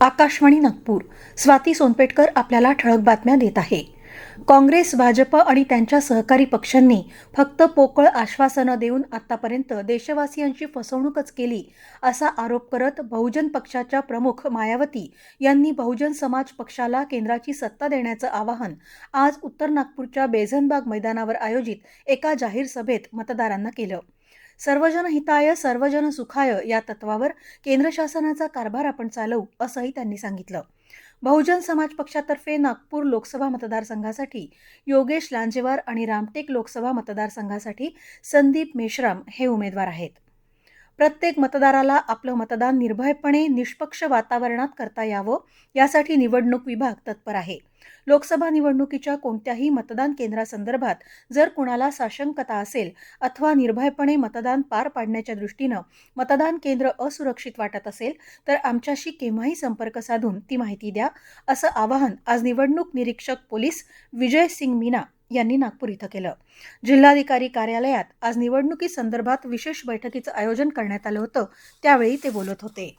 आकाशवाणी नागपूर. स्वाती सोनपेटकर आपल्याला ठळक बातम्या देत आहे. काँग्रेस भाजप आणि त्यांच्या सहकारी पक्षांनी फक्त पोकळ आश्वासनं देऊन आतापर्यंत देशवासियांची फसवणूकच केली असा आरोप करत बहुजन पक्षाच्या प्रमुख मायावती यांनी बहुजन समाज पक्षाला केंद्राची सत्ता देण्याचं आवाहन आज उत्तर नागपूरच्या बेझनबाग मैदानावर आयोजित एका जाहीर सभेत मतदारांना केलं. सर्वजन हिताय सर्वजन सुखाय या तत्वावर केंद्र शासनाचा कारभार आपण चालवू असंही त्यांनी सांगितलं. बहुजन समाज पक्षातर्फे नागपूर लोकसभा मतदारसंघासाठी योगेश लांजेवार आणि रामटेक लोकसभा मतदारसंघासाठी संदीप मेश्राम हे उमेदवार आहेत. प्रत्येक मतदाराला आपलं मतदान निर्भयपणे निष्पक्ष वातावरणात करता यावं यासाठी निवडणूक विभाग तत्पर आहे. लोकसभा निवडणुकीच्या कोणत्याही मतदान केंद्रासंदर्भात जर कुणाला साशंकता असेल अथवा निर्भयपणे मतदान पार पाडण्याच्या दृष्टीनं मतदान केंद्र असुरक्षित वाटत असेल तर आमच्याशी केव्हाही संपर्क साधून ती माहिती द्या. असं आवाहन आज निवडणूक निरीक्षक पोलीस विजय सिंग मीना यांनी नागपूर इथं केलं. जिल्हाधिकारी कार्यालयात आज निवडणुकीसंदर्भात विशेष बैठकीचं आयोजन करण्यात आलं होतं त्यावेळी ते बोलत होते.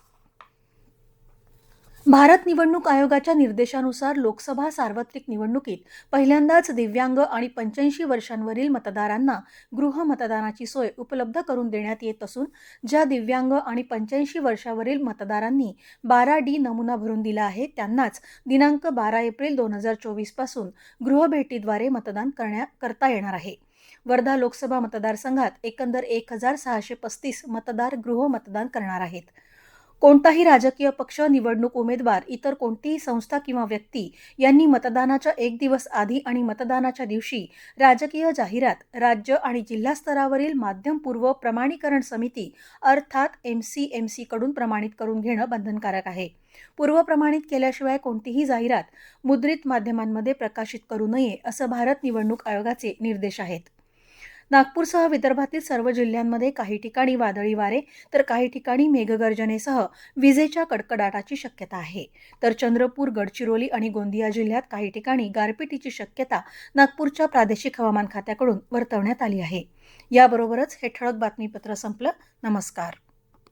भारत निवडणूक आयोगाच्या निर्देशानुसार लोकसभा सार्वत्रिक निवडणुकीत पहिल्यांदाच दिव्यांग आणि पंच्याऐंशी वर्षांवरील मतदारांना गृह मतदानाची सोय उपलब्ध करून देण्यात येत असून ज्या दिव्यांग आणि पंच्याऐंशी वर्षावरील मतदारांनी बारा डी नमुना भरून दिला आहे त्यांनाच दिनांक बारा एप्रिल दोन हजार चोवीसपासून गृहभेटीद्वारे मतदान करण्या करता येणार आहे. वर्धा लोकसभा मतदारसंघात एकंदर एक हजार सहाशे पस्तीस मतदार गृह मतदान करणार आहेत. कोणताही राजकीय पक्ष निवडणूक उमेदवार इतर कोणतीही संस्था किंवा व्यक्ती यांनी मतदानाच्या एक दिवस आधी आणि मतदानाच्या दिवशी राजकीय जाहिरात राज्य आणि जिल्हा स्तरावरील माध्यमपूर्व प्रमाणीकरण समिती अर्थात एम सी एम सीकडून प्रमाणित करून घेणं बंधनकारक आहे. पूर्व प्रमाणित केल्याशिवाय कोणतीही जाहिरात मुद्रित माध्यमांमध्ये प्रकाशित करू नये असं भारत निवडणूक आयोगाचे निर्देश आहेत. नागपूरसह विदर्भातील सर्व जिल्ह्यांमध्ये काही ठिकाणी वादळी वारे तर काही ठिकाणी मेघगर्जनेसह विजेच्या कडकडाटाची शक्यता आहे. तर चंद्रपूर गडचिरोली आणि गोंदिया जिल्ह्यात काही ठिकाणी गारपिटीची शक्यता नागपूरच्या प्रादेशिक हवामान खात्याकडून वर्तवण्यात आली आहे. याबरोबरच हे ठळक बातमीपत्र संपलं. नमस्कार.